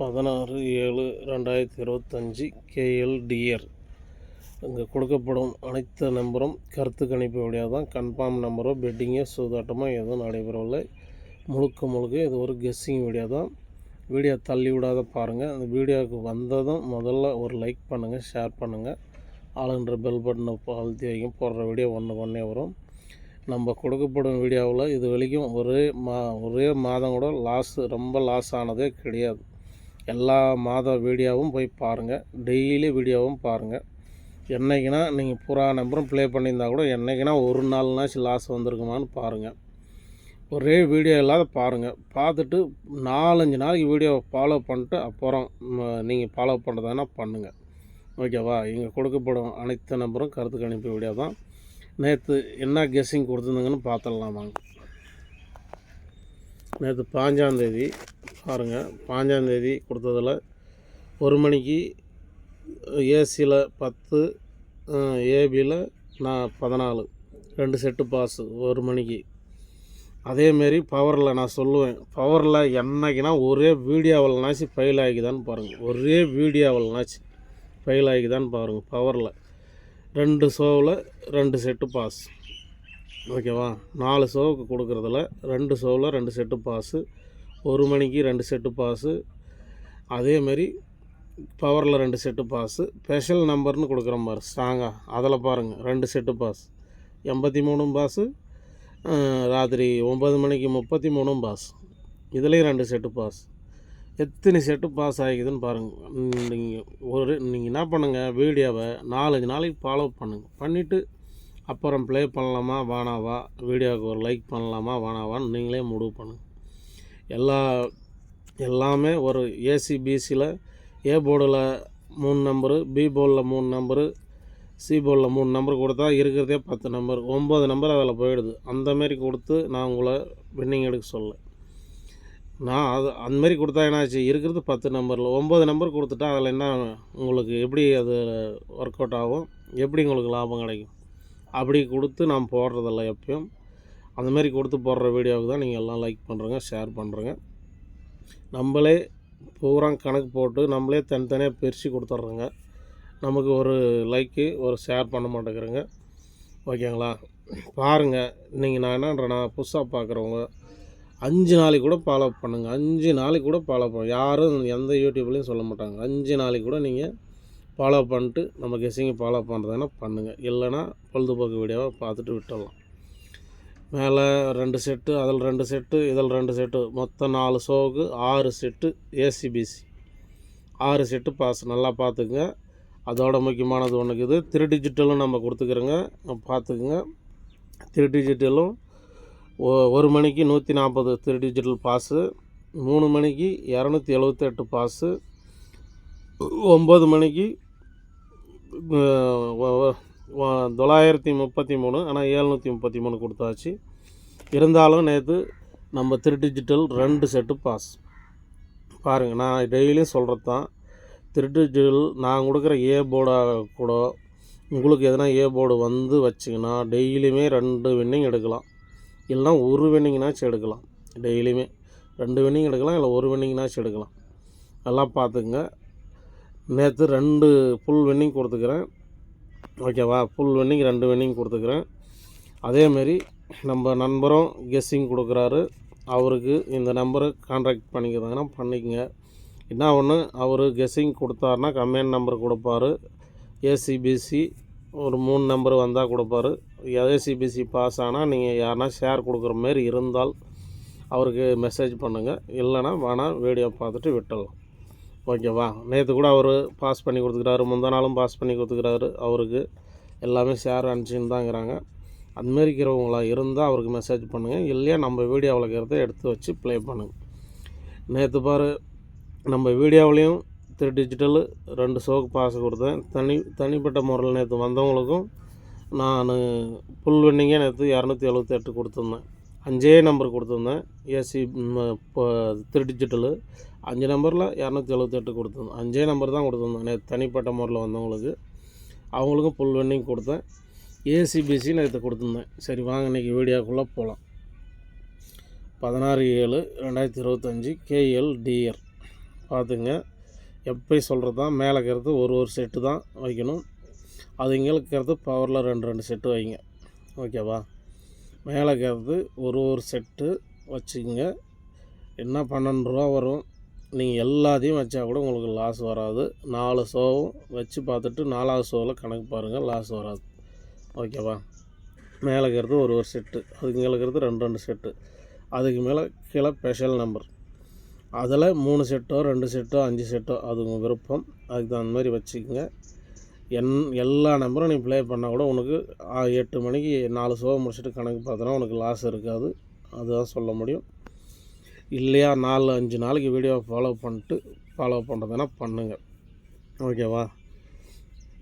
பதினாறு ஏழு ரெண்டாயிரத்தி இருபத்தஞ்சி கேஎல்டிஆர் இங்கே கொடுக்கப்படும் அனைத்து நம்பரும் கருத்து கணிப்பு வழியாக தான் கன்ஃபார்ம் நம்பரோ பெட்டிங்கோ சூதாட்டமோ எதுவும் நடைபெறவில்லை. முழுக்க முழுக்க இது ஒரு கெஸ்ஸிங் வீடியோ தான் வீடியோ தள்ளி விடாத பாருங்கள் அந்த வீடியோவுக்கு வந்ததும் முதல்ல ஒரு லைக் பண்ணுங்கள் ஷேர் பண்ணுங்கள் ஆளுன்ற பெல் பட்டனை அழுத்தி வைக்கும் போடுற வீடியோ ஒன்று ஒன்றே வரும். நம்ம கொடுக்கப்படும் வீடியோவில் இது வரைக்கும் ஒரே மா ஒரே மாதம் கூட லாஸ் ரொம்ப லாஸ் ஆனதே கிடையாது. எல்லா மாத வீடியோவும் போய் பாருங்கள் டெய்லி வீடியோவும் பாருங்கள் என்றைக்குனா நீங்கள் புறா நம்பரும் ப்ளே பண்ணியிருந்தா கூட என்றைக்குனா ஒரு நாள்னாச்சும் லாஸ் வந்திருக்குமான்னு பாருங்கள் ஒரே வீடியோ இல்லாத பாருங்கள் பார்த்துட்டு நாலஞ்சு நாளைக்கு வீடியோவை ஃபாலோ பண்ணிட்டு அப்புறம் நீங்கள் ஃபாலோ பண்ணுறதுனா பண்ணுங்கள் ஓகேவா இங்கே கொடுக்கப்படும் அனைத்து நம்பரும் கருத்து கணிப்பு வீடியோ தான். நேற்று என்ன கெஸ்ஸிங் கொடுத்துருந்தாங்கன்னு பார்த்துடலாம் வாங்க. நேற்று பாஞ்சாந்தேதி பாருங்கள் பாஞ்சாந்தேதி கொடுத்ததில் ஒரு மணிக்கு ஏசியில் பத்து ஏபியில் நான் பதினாலு ரெண்டு செட்டு பாஸு ஒரு மணிக்கு. அதேமாரி பவரில் நான் சொல்லுவேன் பவரில் என்னைக்குனா ஒரே வீடியோவில்னாச்சு ஃபெயில் ஆகிதான்னு பாருங்கள் ஒரே வீடியோவில்னாச்சு ஃபெயில் ஆகிதான்னு பாருங்கள் பவரில் ரெண்டு ஷோவில் ரெண்டு செட்டு பாஸ் ஓகேவா? நாலு ஷோவுக்கு கொடுக்குறதுல ரெண்டு ஷோவில் ரெண்டு செட்டு பாஸு ஒரு மணிக்கு ரெண்டு செட்டு பாஸு அதேமாரி பவரில் ரெண்டு செட்டு பாஸு ஸ்பெஷல் நம்பர்னு கொடுக்குற மாதிரி ஸ்ட்ராங்காக அதில் பாருங்கள் ரெண்டு செட்டு பாஸ். எண்பத்தி மூணும் பாஸு ராத்திரி ஒம்பது மணிக்கு முப்பத்தி மூணும் பாஸ். இதுலேயும் ரெண்டு செட்டு பாஸ். எத்தனை செட்டு பாஸ் ஆகிக்குதுன்னு பாருங்கள் நீங்கள் ஒரு நீங்கள் என்ன பண்ணுங்கள் வீடியோவை நாலஞ்சு நாளைக்கு ஃபாலோ பண்ணுங்கள் பண்ணிவிட்டு அப்புறம் ப்ளே பண்ணலாமா? வேணாவா? வீடியோவுக்கு ஒரு லைக் பண்ணலாமா? வேணாவான்னு நீங்களே முடிவு பண்ணுங்கள் எல்லா எல்லாமே ஒரு ஏசி பிசியில் ஏ போர்டில் மூணு நம்பரு பி போர்டில் மூணு நம்பரு சி போர்டில் மூணு நம்பர் கொடுத்தா இருக்கிறதே பத்து நம்பர் ஒம்பது நம்பர் அதில் போயிடுது. அந்தமாரி கொடுத்து நான் உங்களை வின்னிங் எடுக்க சொல்ல நான் அது அந்தமாரி கொடுத்தா என்னாச்சு? இருக்கிறது பத்து நம்பரில் ஒம்பது நம்பர் கொடுத்துட்டா அதில் என்ன உங்களுக்கு எப்படி அது ஒர்க் அவுட் ஆகும்? எப்படி உங்களுக்கு லாபம் கிடைக்கும்? அப்படி கொடுத்து நான் போடுறதில்ல எப்பயும். அந்தமாரி கொடுத்து போடுற வீடியோவுக்கு தான் நீங்கள் எல்லாம் லைக் பண்ணுறங்க ஷேர் பண்ணுறங்க நம்மளே பூரா கணக்கு போட்டு நம்மளே தனித்தனியாக பிரித்து கொடுத்துட்றோங்க. நமக்கு ஒரு லைக்கு ஒரு ஷேர் பண்ண மாட்டேங்கிறேங்க. ஓகேங்களா? பாருங்கள் நீங்கள் நான் என்னன்றேன்னா புதுசாக பார்க்குறவங்க அஞ்சு நாளைக்கு கூட ஃபாலோ பண்ணுங்கள் அஞ்சு நாளைக்கு கூட ஃபாலோ பண்ண யாரும் எந்த யூடியூப்லேயும் சொல்ல மாட்டாங்க. அஞ்சு நாளைக்கு கூட நீங்கள் ஃபாலோ பண்ணிட்டு நம்ம கெஸ்ஸிங்கை ஃபாலோ பண்ணுறதுனா பண்ணுங்கள் இல்லைன்னா பொழுதுபோக்கு வீடியோவை பார்த்துட்டு விட்டுடலாம். மேலே ரெண்டு செட்டு அதில் ரெண்டு செட்டு இதில் ரெண்டு செட்டு மொத்தம் நாலு ஷோவுக்கு ஆறு செட்டு ஏசிபிசி ஆறு செட்டு பாஸ் நல்லா பார்த்துக்குங்க. அதோட முக்கியமானது ஒன்றுக்கு இது. திரு டிஜிட்டலும் நம்ம கொடுத்துக்கிறோங்க. பார்த்துக்குங்க. திரு டிஜிட்டலும் ஒரு மணிக்கு நூற்றி நாற்பது திரு டிஜிட்டல் பாஸு மூணு மணிக்கு இரநூத்தி எழுபத்தெட்டு பாஸு ஒம்பது மணிக்கு தொள்ளாயிரத்தி முப்பத்தி மூணு ஆனால் ஏழ்நூற்றி முப்பத்தி மூணு கொடுத்தாச்சு. இருந்தாலும் நேற்று நம்ம த்ரீ டிஜிட்டல் ரெண்டு செட்டு பாஸ். பாருங்கள் நான் டெய்லியும் சொல்கிறது தான். த்ரீ டிஜிட்டல் நான் கொடுக்குற ஏ போர்டாக கூட உங்களுக்கு எதனா ஏ போர்டு வந்து வச்சிங்கன்னா டெய்லியுமே ரெண்டு வின்னிங் எடுக்கலாம். இல்லைனா ஒரு வின்னிங்னாச்சும் எடுக்கலாம். டெய்லியுமே ரெண்டு வின்னிங் எடுக்கலாம் இல்லை ஒரு வின்னிங்னாச்சும் எடுக்கலாம். எல்லாம் பார்த்துக்குங்க. நேற்று ரெண்டு ஃபுல் வின்னிங் கொடுத்துக்கிறேன். ஓகேவா ஃபுல் வின்னிங் ரெண்டு வின்னிங் கொடுத்துக்கிறேன். அதேமாரி நம்ம நண்பரும் கெஸ்ஸிங் கொடுக்குறாரு. அவருக்கு இந்த நம்பரை கான்டாக்ட் பண்ணிக்கிறாங்கன்னா பண்ணிக்கங்க. என்ன ஒன்று அவர் கெஸ்ஸிங் கொடுத்தாருனா கம்மியான நம்பர் கொடுப்பாரு. ஏசிபிசி ஒரு மூணு நம்பர் வந்தால் கொடுப்பாரு. ஏசிபிசி பாஸ் ஆனால் நீங்கள் யாருனா ஷேர் கொடுக்குற மாரி இருந்தால் அவருக்கு மெசேஜ் பண்ணுங்கள் இல்லைனா வேணால் வீடியோ பார்த்துட்டு விட்டுடலாம் ஓகேவா? நேற்று கூட அவர் பாஸ் பண்ணி கொடுத்துக்கிறாரு. முந்தா நாளும் பாஸ் பண்ணி கொடுத்துக்கிறாரு அவருக்கு. எல்லாமே ஷேர் அனுப்பிச்சின்னு தாங்கிறாங்க அதுமாரி இருக்கிறவங்களா இருந்தால் அவருக்கு மெசேஜ் பண்ணுங்கள் இல்லையா நம்ம வீடியோவில் இருக்கிறத எடுத்து வச்சு ப்ளே பண்ணுங்கள் நேற்று பாரு நம்ம வீடியோவிலையும் திரு டிஜிட்டலு ரெண்டு ஷோக்கு பாஸ் கொடுத்தேன். தனி தனிப்பட்ட முறையில் நேற்று வந்தவங்களுக்கும் நான் புல் வெண்ணிங்கே நேற்று இரநூத்தி எழுபத்தெட்டு கொடுத்துருந்தேன். அஞ்சே நம்பர் கொடுத்துருந்தேன். ஏசி இப்போ த்ரீ டிஜிட்டலு. அஞ்சு நம்பரில் இரநூத்தி எழுபத்தெட்டு கொடுத்துருந்தேன். அஞ்சே நம்பர் தான் கொடுத்துருந்தேன். நேற்று தனிப்பட்ட முறையில் வந்தவங்களுக்கு. அவங்களுக்கும் ஃபுல் வெண்டிங் கொடுத்தேன். ஏசிபிசி நேற்று கொடுத்துருந்தேன். சரி வாங்க இன்றைக்கி வீடியோக்குள்ளே போகலாம். பதினாறு ஏழு ரெண்டாயிரத்தி இருபத்தஞ்சி கேஎல்டிஆர் பார்த்துங்க. எப்போயும் சொல்கிறது தான்? மேலே இருக்கிறது ஒரு ஒரு செட்டு தான் வைக்கணும். அது இங்கே இருக்கிறது பவரில் ரெண்டு ரெண்டு செட்டு வைங்க. ஓகேவா? மேலே இருக்கிறது ஒரு ஒரு செட்டு வச்சுக்கோங்க. என்ன பன்னெண்டு ரூபா வரும்? நீங்கள் எல்லாத்தையும் வச்சா கூட உங்களுக்கு லாஸ் வராது. நாலு ஷோவும் வச்சு பார்த்துட்டு நாலாவது ஷோவில் கணக்கு பாருங்கள் லாஸ் வராது. ஓகேவா மேலே இருக்கிறது ஒரு ஒரு செட்டு. அதுக்கு மேலே இருக்கிறது ரெண்டு ரெண்டு செட்டு. அதுக்கு மேலே கீழே ஸ்பெஷல் நம்பர் அதில் மூணு செட்டோ ரெண்டு செட்டோ அஞ்சு செட்டோ அது உங்கள் விருப்பம். அதுக்கு தகுந்த மாதிரி வச்சுக்கோங்க. என் எல்லா நம்பரும் நீ ப்ளே பண்ணால் கூட உனக்கு எட்டு மணிக்கு நாலு ஷோ முடிச்சுட்டு கணக்கு பார்த்தோன்னா உனக்கு லாஸ் இருக்காது. அதுதான் சொல்ல முடியும். இல்லையா நாலு அஞ்சு நாளைக்கு வீடியோவை ஃபாலோ பண்ணிட்டு ஃபாலோ பண்ணுறதுனா பண்ணுங்கள் ஓகேவா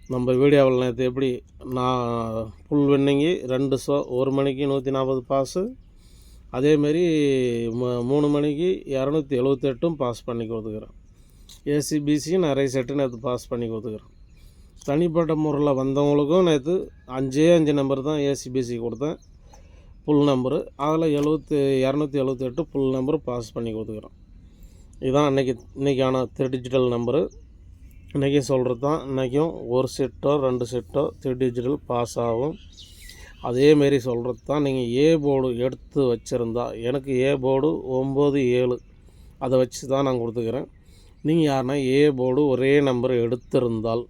நம்ம வீடியோவில் நேற்று எப்படி நான் புல் வெண்ணிங்கி ரெண்டு ஷோ ஒரு மணிக்கு நூற்றி நாற்பது பாஸு அதேமாரி ம- மூணு மணிக்கு இரநூத்தி எழுபத்தெட்டும் பாஸ் பண்ணி கொடுத்துக்கிறேன். ஏசிபிசியும் நிறைய செட்டு நேற்று பாஸ் பண்ணி கொடுத்துக்கிறேன். தனிப்பட்ட முறையில் வந்தவங்களுக்கும் நேற்று அஞ்சே அஞ்சு நம்பர் தான் ஏசிபிசி கொடுத்தேன். புல் நம்பரு அதில் எழுபத்தி இரநூத்தி எழுபத்தெட்டு புல் நம்பர் பாஸ் பண்ணி கொடுத்துக்குறோம். இதுதான் அன்றைக்கி இன்றைக்கான த்ரீ டிஜிட்டல் நம்பரு இன்றைக்கி சொல்கிறது தான் இன்றைக்கும் ஒரு செட்டோ ரெண்டு செட்டோ த்ரீ டிஜிட்டல் பாஸ் ஆகும். அதேமாரி சொல்கிறது தான் நீங்கள் ஏ போர்டு எடுத்து வச்சுருந்தா எனக்கு ஏ போர்டு ஒம்பது ஏழு. அதை வச்சு தான் நான் கொடுத்துக்கிறேன். நீங்கள் யாருன்னா ஏ போர்டு ஒரே நம்பர் எடுத்திருந்தால்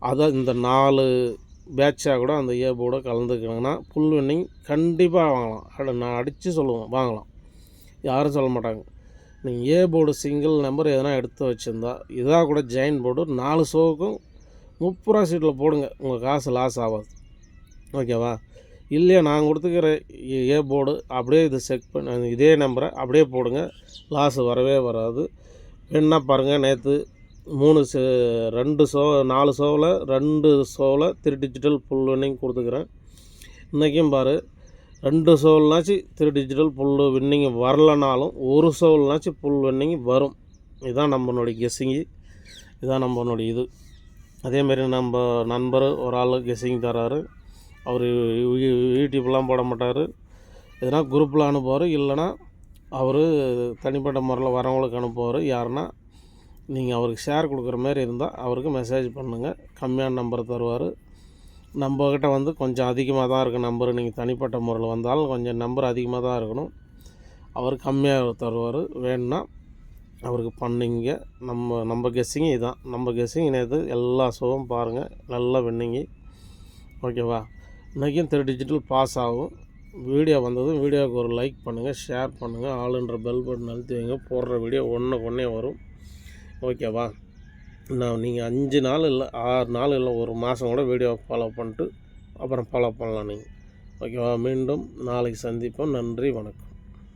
அதை இந்த நாலு பேட்சாக கூட அந்த ஏ போர்டை புல் வெண்ணிங் கண்டிப்பாக வாங்கலாம். அட நான் அடித்து சொல்லுவேன் வாங்கலாம். யாரும் சொல்ல மாட்டாங்க. நீங்கள் ஏ போர்டு சிங்கிள் நம்பர் எதனா எடுத்து வச்சுருந்தா இதாக கூட ஜெயின் போர்டு நாலு ஷோவுக்கும் முப்பது ரூபா சீட்டில் போடுங்க. உங்கள் காசு லாஸ் ஆகாது. ஓகேவா இல்லையா நான் கொடுத்துக்கிற ஏ- ஏ போர்டு அப்படியே இது செக் பண்ண இதே நம்பரை அப்படியே போடுங்க. லாஸ் வரவே வராது. என்ன பாருங்கள் நேற்று மூணு ஷோ ரெண்டு ஷோ நாலு ஷோவில் ரெண்டு ஷோவில் திரு டிஜிட்டல் புல் வின்னிங் கொடுத்துக்கிறேன். இன்றைக்கும் பாரு ரெண்டு ஷோல்னாச்சு திரு டிஜிட்டல் புல் வின்னிங் வரலனாலும் ஒரு ஷோல்னாச்சும் புல் வின்னிங் வரும். இதுதான் நம்மளுடைய கெஸ்ஸிங்கு இதுதான் நம்மளுடைய இது. அதேமாரி நம்ம நண்பர் ஒரு ஆள் கெஸ்ஸிங் தராரு அவர் யூடியூப்லாம் போட மாட்டார். எதனா குரூப்பில் அனுப்புவார். இல்லைன்னா அவர் தனிப்பட்ட முறையில் வரவங்களுக்கு அனுப்புவார். யாருன்னா நீங்கள் அவருக்கு ஷேர் கொடுக்குற மாதிரி இருந்தால் அவருக்கு மெசேஜ் பண்ணுங்கள் கம்மியான நம்பர் தருவார். நம்மக்கிட்ட வந்து கொஞ்சம் அதிகமாக தான் இருக்கும் நம்பர் நீங்கள் தனிப்பட்ட முறையில் வந்தாலும் கொஞ்சம் நம்பர் அதிகமாக தான் இருக்கணும். அவர் கம்மியாக தருவார். வேணும்னா அவருக்கு பண்ணிங்க. நம்ம நம்ம கெஸ்ஸிங் இதுதான் நம்ம கெஸ்ஸிங் நேற்று எல்லா ஷோவும் பாருங்கள் நல்லா வின்னிங்க. ஓகேவா? இன்றைக்கும் த்ரீ டிஜிட்டல் பாஸ் ஆகும். வீடியோ வந்ததும் வீடியோவுக்கு ஒரு லைக் பண்ணுங்கள் ஷேர் பண்ணுங்கள் ஆளுன்ற பெல் பட்டன் அழுத்தி வைங்க. போடுற வீடியோ ஒன்று ஒன்றே வரும். ஓகேவா? நான் நீங்கள் அஞ்சு நாள் இல்லை ஆறு நாள் இல்லை ஒரு மாதம் கூட வீடியோ ஃபாலோ பண்ணிட்டு அப்புறம் ஃபாலோ பண்ணலாம் நீங்கள் ஓகேவா? மீண்டும் நாளைக்கு சந்திப்போம். நன்றி வணக்கம்.